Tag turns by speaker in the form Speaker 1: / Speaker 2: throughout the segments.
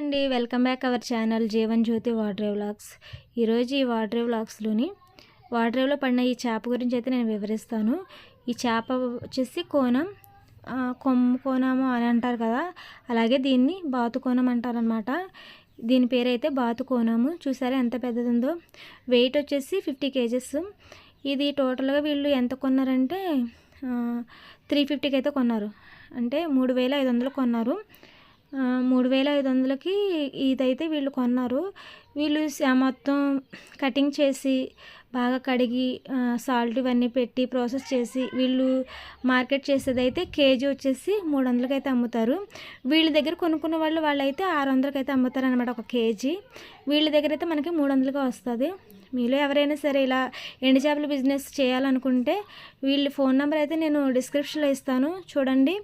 Speaker 1: అండి. Welcome back our channel Jeevan Jyothi water vlogs. ఈరోజు ఈ వాటర్ వ్లాగ్స్లోని వాటరేవ్లో పడిన ఈ చేప గురించి అయితే నేను వివరిస్తాను. ఈ చేప వచ్చేసి కోణం కొమ్ము కోణము అని అంటారు కదా. అలాగే దీన్ని బాతు కోణం అంటారనమాట దీని పేరు అయితే బాతు కోణము. చూసారా ఎంత పెద్దదిందో? వెయిట్ వచ్చేసి ఫిఫ్టీ కేజెస్. ఇది టోటల్గా వీళ్ళు ఎంత కొన్నారంటే త్రీ ఫిఫ్టీకి అయితే కొన్నారు. అంటే మూడు వేల ఐదు వందలు కొన్నారు. మూడు వేల ఐదు వందలకి ఇదైతే వీళ్ళు కొన్నారు. వీళ్ళు మొత్తం కటింగ్ చేసి బాగా కడిగి సాల్ట్ ఇవన్నీ పెట్టి ప్రాసెస్ చేసి వీళ్ళు మార్కెట్ చేసేదైతే కేజీ వచ్చేసి మూడు వందలకి అయితే అమ్ముతారు. వీళ్ళ దగ్గర కొనుక్కున్న వాళ్ళు వాళ్ళైతే ఆరు వందలకి అయితే అమ్ముతారు అనమాట ఒక కేజీ. వీళ్ళ దగ్గర అయితే మనకి మూడు వందలుగా వస్తుంది. మీలో ఎవరైనా సరే ఇలా ఎండు చేపల బిజినెస్ చేయాలనుకుంటే వీళ్ళ ఫోన్ నెంబర్ అయితే నేను డిస్క్రిప్షన్లో ఇస్తాను. చూడండి.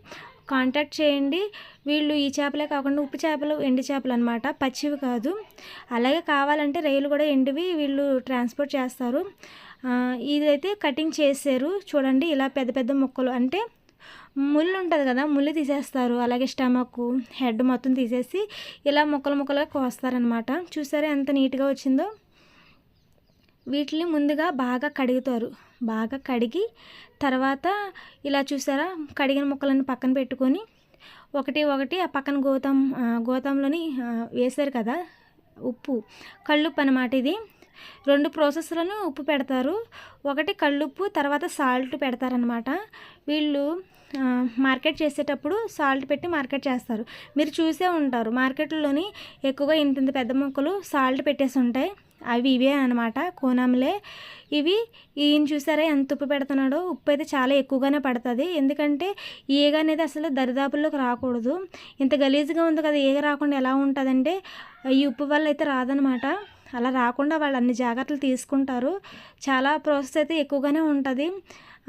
Speaker 1: కాంటాక్ట్ చేయండి. వీళ్ళు ఈ చేపలే కాకుండా ఉప్పు చేపలు ఎండి చేపలు అనమాట పచ్చివి కాదు. అలాగే కావాలంటే రైలు కూడా ఎండివి వీళ్ళు ట్రాన్స్పోర్ట్ చేస్తారు. ఇదైతే కటింగ్ చేశారు చూడండి ఇలా పెద్ద పెద్ద ముక్కలు. అంటే ముళ్ళు ఉంటుంది కదా ముళ్ళు తీసేస్తారు. అలాగే స్టమక్ హెడ్ మొత్తం తీసేసి ఇలా ముక్కలు ముక్కలుగా కోస్తారనమాట చూసారా ఎంత నీట్గా వచ్చిందో? వీటిని ముందుగా బాగా కడుగుతారు. బాగా కడిగి తర్వాత ఇలా చూసారా? కడిగిన ముక్కలను పక్కన పెట్టుకొని ఒకటి ఒకటి ఆ పక్కన గోతం గోతంలోని వేశారు కదా? ఉప్పు. కళ్ళుప్పు అనమాట ఇది. రెండు ప్రాసెస్లను ఉప్పు పెడతారు. ఒకటి కళ్ళుప్పు తర్వాత సాల్ట్ పెడతారనమాట వీళ్ళు మార్కెట్ చేసేటప్పుడు సాల్ట్ పెట్టి మార్కెట్ చేస్తారు. మీరు చూసే ఉంటారు. మార్కెట్లోని ఎక్కువగా ఇంత ఇంత పెద్ద మొక్కలు సాల్ట్ పెట్టేసి ఉంటాయి. అవి ఇవే అనమాట కోనంలే. ఇవి ఈయన చూసారా ఎంత ఉప్పు పెడుతున్నాడో? ఉప్పు అయితే చాలా ఎక్కువగానే పడుతుంది. ఎందుకంటే ఈగ అనేది అసలు దరిదాపుల్లోకి రాకూడదు. ఇంత గలీజ్గా ఉంది కదా ఈగ రాకుండా ఎలా ఉంటుందంటే ఈ ఉప్పు వల్ల అయితే రాదనమాట అలా రాకుండా వాళ్ళు అన్ని జాగ్రత్తలు తీసుకుంటారు. చాలా ప్రాసెస్ అయితే ఎక్కువగానే ఉంటుంది.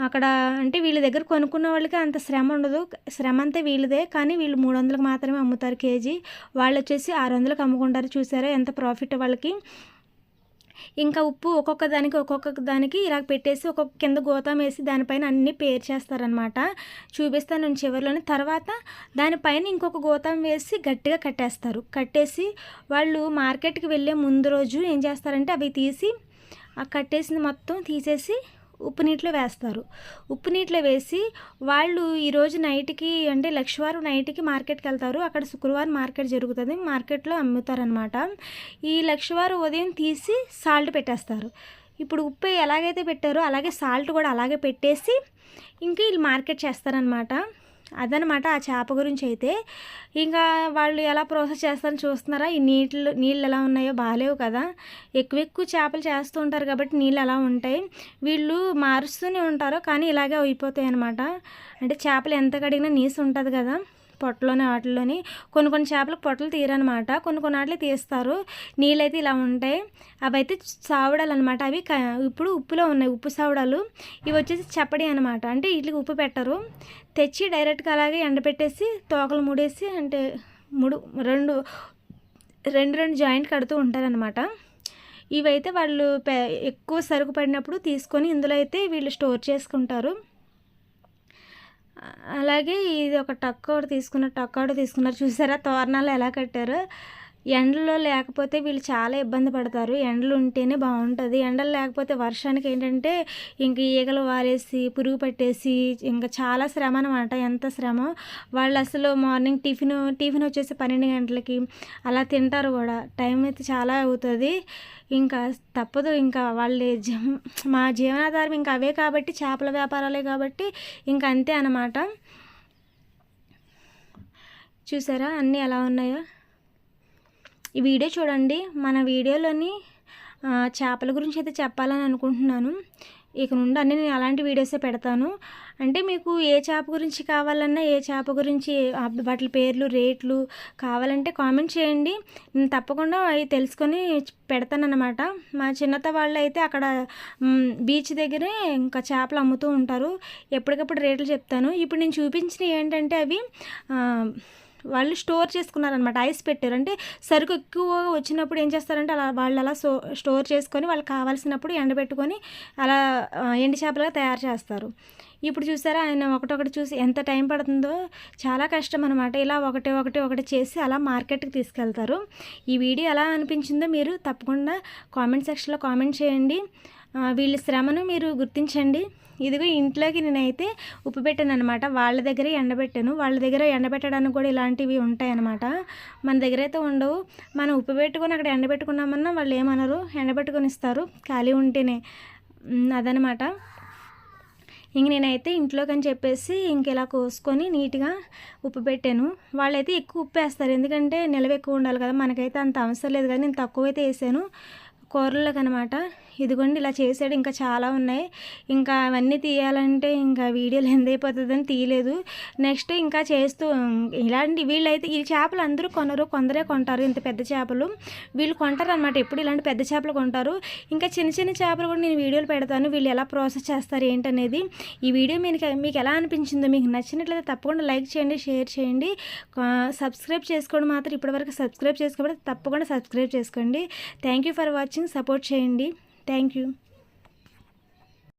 Speaker 1: అక్కడ అంటే వీళ్ళ దగ్గర కొనుక్కున్న వాళ్ళకి అంత శ్రమ ఉండదు. శ్రమ అంతా వీళ్ళదే. కానీ వీళ్ళు మూడు వందలకు మాత్రమే అమ్ముతారు కేజీ. వాళ్ళు వచ్చేసి ఆరు వందలకు అమ్ముకుంటారు. చూసారా ఎంత ప్రాఫిట్ వాళ్ళకి? ఇంకా ఉప్పు ఒక్కొక్క దానికి ఒక్కొక్క దానికి ఇలా పెట్టేసి ఒక్కొక్క కింద గోతం వేసి దానిపైన అన్ని పేరు చేస్తారనమాట చూపిస్తాను నేను చివరిలోని. తర్వాత దానిపైన ఇంకొక గోతం వేసి గట్టిగా కట్టేస్తారు. కట్టేసి వాళ్ళు మార్కెట్కి వెళ్ళే ముందు రోజు ఏం చేస్తారంటే అవి తీసి ఆ కట్టేసింది మొత్తం తీసేసి ఉప్పు నీటిలో వేస్తారు. ఉప్పు నీటిలో వేసి వాళ్ళు ఈరోజు నైట్కి అంటే లక్షవారం నైట్కి మార్కెట్కి వెళ్తారు. అక్కడ శుక్రవారం మార్కెట్ జరుగుతుంది. మార్కెట్లో అమ్ముతారనమాట ఈ లక్షవారం ఉదయం తీసి సాల్ట్ పెట్టేస్తారు. ఇప్పుడు ఉప్పు ఎలాగైతే పెట్టారో అలాగే సాల్ట్ కూడా అలాగే పెట్టేసి ఇంకా వీళ్ళు మార్కెట్ చేస్తారనమాట అదనమాట ఆ చేప గురించి అయితే ఇంకా వాళ్ళు ఎలా ప్రాసెస్ చేస్తారని చూస్తున్నారా? ఈ నీళ్ళు నీళ్ళు ఎలా ఉన్నాయో బాగాలేవు కదా. ఎక్కువ ఎక్కువ చేపలు చేస్తూ ఉంటారు కాబట్టి నీళ్ళు ఎలా ఉంటాయి? వీళ్ళు మారుస్తూనే ఉంటారు కానీ ఇలాగే అయిపోతాయి అనమాట అంటే చేపలు ఎంత కడిగినా నీసు ఉంటుంది కదా. పొట్టలోని వాటిలోని కొన్ని కొన్ని చేపలకు పొట్టలు తీరనమాట. కొన్ని కొన్ని వాటిలో తీస్తారు. నీళ్ళైతే ఇలా ఉంటాయి. అవి అయితే సావడాలు అనమాట అవి ఇప్పుడు ఉప్పులో ఉన్నాయి. ఉప్పు సావడాలు. ఇవి వచ్చేసి చప్పడి అనమాట అంటే వీటికి ఉప్పు పెట్టరు. తెచ్చి డైరెక్ట్గా అలాగే ఎండబెట్టేసి తోకలు ముడేసి అంటే ముడు రెండు రెండు రెండు జాయింట్ కడుతూ ఉంటారనమాట ఇవైతే వాళ్ళు ఎక్కువ సరుకు పడినప్పుడు తీసుకొని ఇందులో అయితే వీళ్ళు స్టోర్ చేసుకుంటారు. అలాగే ఇది ఒక టక్ ఒకటి తీసుకున్న టక్ ఒకటి తీసుకున్నారు. చూసారా? తోరణాలు ఎలా కట్టారు? ఎండలో లేకపోతే వీళ్ళు చాలా ఇబ్బంది పడతారు. ఎండలు ఉంటేనే బాగుంటుంది. ఎండలు లేకపోతే వర్షానికి ఏంటంటే ఇంక ఈగలు వారేసి పురుగు పట్టేసి ఇంకా చాలా శ్రమ అనమాట ఎంత శ్రమ? వాళ్ళు అసలు మార్నింగ్ టిఫిన్ టిఫిన్ వచ్చేసి పన్నెండు గంటలకి అలా తింటారు కూడా. టైం అయితే చాలా అవుతుంది. ఇంకా తప్పదు. ఇంకా వాళ్ళ మా జీవనాధారం ఇంకా అవే కాబట్టి చేపల వ్యాపారాలే కాబట్టి ఇంకా అంతే అన్నమాట. చూసారా? అన్నీ ఎలా ఉన్నాయో? ఈ వీడియో చూడండి. మన వీడియోలోని చేపల గురించి అయితే చెప్పాలని అనుకుంటున్నాను. ఇక నుండి అన్నీ నేను అలాంటి వీడియోసే పెడతాను. అంటే మీకు ఏ చేప గురించి కావాలన్నా ఏ చేప గురించి వాటి పేర్లు రేట్లు కావాలంటే కామెంట్ చేయండి. నేను తప్పకుండా అవి తెలుసుకొని పెడతానన్నమాట. మా చిన్నత వాళ్ళు అయితే అక్కడ బీచ్ దగ్గరే ఇంకా చేపలు అమ్ముతూ ఉంటారు. ఎప్పటికప్పుడు రేట్లు చెప్తాను. ఇప్పుడు నేను చూపించినవి ఏంటంటే అవి వాళ్ళు స్టోర్ చేసుకున్నారనమాట ఐస్ పెట్టారు. అంటే సరుకు ఎక్కువ వచ్చినప్పుడు ఏం చేస్తారంటే అలా వాళ్ళు అలా సో స్టోర్ చేసుకొని వాళ్ళకి కావాల్సినప్పుడు ఎండబెట్టుకొని అలా ఎండి ఎండు చేపలుగా తయారు చేస్తారు. ఇప్పుడు చూసారా ఆయన ఒకటొకటి చూసి ఎంత టైం పడుతుందో. చాలా కష్టం అనమాట ఇలా ఒకటి ఒకటి ఒకటి చేసి అలా మార్కెట్కి తీసుకెళ్తారు. ఈ వీడియో ఎలా అనిపించిందో మీరు తప్పకుండా కామెంట్ సెక్షన్లో కామెంట్ చేయండి. వీళ్ళ శ్రమను మీరు గుర్తించండి. ఇదిగో ఇంట్లోకి నేనైతే ఉప్పు పెట్టాను అనమాట వాళ్ళ దగ్గర ఎండబెట్టాను. వాళ్ళ దగ్గర ఎండబెట్టడానికి కూడా ఇలాంటివి ఉంటాయన్నమాట. మన దగ్గర అయితే ఉండవు. మనం ఉప్పు పెట్టుకొని అక్కడ ఎండబెట్టుకున్నామన్నా వాళ్ళు ఏమనరు. ఎండబెట్టుకొని ఇస్తారు ఖాళీ ఉంటేనే. అదనమాట ఇంక నేనైతే ఇంట్లోకి అని చెప్పేసి ఇంక ఇలా కోసుకొని నీట్గా ఉప్పు పెట్టాను. వాళ్ళైతే ఎక్కువ ఉప్పు వేస్తారు ఎందుకంటే నిలవ ఎక్కువ ఉండాలి కదా. మనకైతే అంత అవసరం లేదు కానీ నేను తక్కువ అయితే వేసాను. కూరలకు అనమాట ఇదిగోండి ఇలా చేసాడు ఇంకా చాలా ఉన్నాయి. ఇంకా అవన్నీ తీయాలంటే ఇంకా వీడియోలు ఎంత అయిపోతుందని తీయలేదు. నెక్స్ట్ ఇంకా చేస్తూ ఇలాంటి వీళ్ళైతే ఈ చేపలు అందరూ కొనరు. కొందరే కొంటారు. ఇంత పెద్ద చేపలు. వీళ్ళు కొంటారు అనమాట ఎప్పుడు ఇలాంటి పెద్ద చేపలు కొంటారు. ఇంకా చిన్న చిన్న చేపలు కూడా నేను వీడియోలు పెడతాను. వీళ్ళు ఎలా ప్రాసెస్ చేస్తారు ఏంటనేది. ఈ వీడియో మీకు మీకు ఎలా అనిపించిందో మీకు నచ్చినట్లయితే తప్పకుండా లైక్ చేయండి షేర్ చేయండి. సబ్స్క్రైబ్ చేసుకోండి మాత్రం ఇప్పటివరకు సబ్స్క్రైబ్ చేసుకోకపోతే తప్పకుండా సబ్స్క్రైబ్ చేసుకోండి. Thank you for watching support చేయండి. Thank you.